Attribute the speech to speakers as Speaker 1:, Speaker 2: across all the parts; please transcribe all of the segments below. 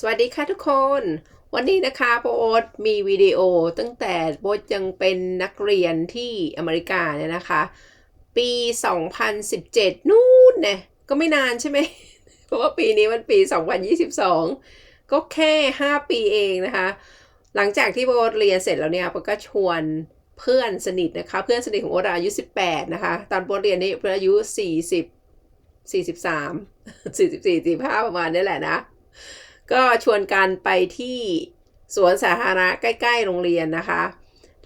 Speaker 1: สวัสดีค่ะทุกคน วันนี้นะคะโบ๊ทมีวิดีโอตั้งแต่โบ๊ทยังเป็นนักเรียนที่อเมริกาเนี่ยนะคะ ปี 2017 นู่นเนี่ยก็ไม่นานใช่ไหม เพราะว่าปีนี้มันปี 2022 ก็แค่ 5 ปีเองนะคะ หลังจากที่โบ๊ทเรียนเสร็จแล้วเนี่ยโบก็ชวนเพื่อนสนิทนะคะ เพื่อนสนิทของโบ๊ทอายุ 18 นะคะ ตอนโบ๊ทเรียนนี่โบ๊ทอายุ 40 43 44 45 ประมาณนี้แหละนะ ก็ชวนกันไปที่สวนสาธารณะใกล้ ๆ โรงเรียนนะคะ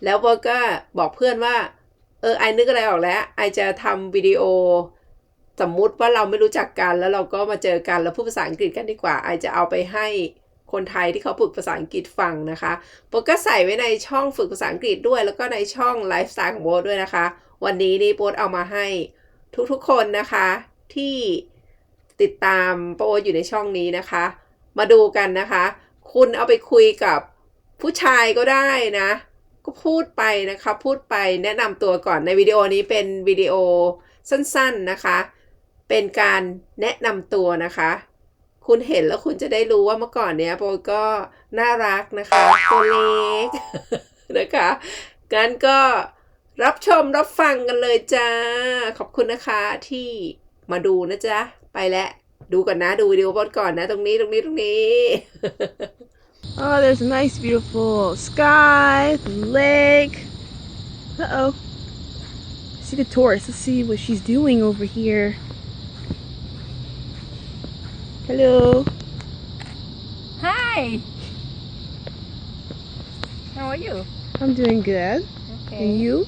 Speaker 1: แล้วโบก็บอกเพื่อนว่า เออไอนึกอะไรออกแล้ว ไอจะทำวิดีโอ สมมุติว่าเราไม่รู้จักกันแล้วเราก็มาเจอกันแล้วพูดภาษาอังกฤษกันดีกว่า ไอจะเอาไปให้คนไทยที่เขาฝึกภาษาอังกฤษฟังนะคะโบก็ใส่ไว้ในช่องฝึกภาษาอังกฤษด้วย แล้วก็ในช่องไลฟ์สไตล์ของโบด้วยนะคะ วันนี้นี่โบเอามาให้ทุกๆคนนะคะที่ติดตามโบอยู่ในช่องนี้นะคะ มาดูกันนะคะ คุณเอาไปคุยกับผู้ชายก็ได้นะ ก็พูดไปนะคะ พูดไปแนะนำตัวก่อนในวิดีโอนี้เป็นวิดีโอสั้นๆนะคะ เป็นการแนะนำตัวนะคะ คุณเห็นแล้วคุณจะได้รู้ว่าเมื่อก่อนเนี้ยโบก็น่ารักนะคะตัวเล็กนะคะงั้นก็รับชมรับฟังกันเลยจ้า ขอบคุณนะคะที่มาดูนะจ๊ะ ไปแล้ว ดูก่อนนะ ดูวิดีโอบทก่อนนะ ตรงนี้ตรงนี้ตรงนี้
Speaker 2: Oh, there's a nice, beautiful sky, the lake. Uh oh. See the tourist. Let's see what she's doing over here. Hello.
Speaker 3: Hi. How are you?
Speaker 2: I'm doing good.
Speaker 3: Okay.
Speaker 2: And you?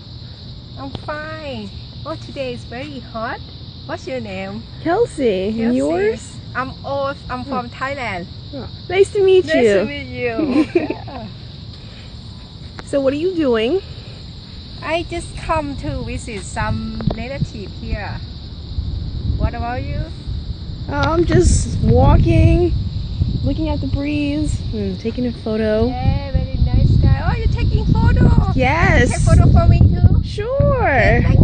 Speaker 3: I'm fine. Oh, today is very hot. What's your name?
Speaker 2: Kelsey. And yours?
Speaker 3: I'm Oath. I'm oh. from Thailand.
Speaker 2: Oh, nice to meet
Speaker 3: Nice
Speaker 2: you.
Speaker 3: Nice to meet you. Yeah.
Speaker 2: So, what are you doing?
Speaker 3: I just come to visit some relative here. What about you?
Speaker 2: Uh, I'm just walking, looking at the breeze, and taking a photo.
Speaker 3: Yeah, very nice guy. Oh, you're taking photo.
Speaker 2: Yes.
Speaker 3: Take photo for me too.
Speaker 2: Sure.
Speaker 3: Thank you.
Speaker 2: Bye bye.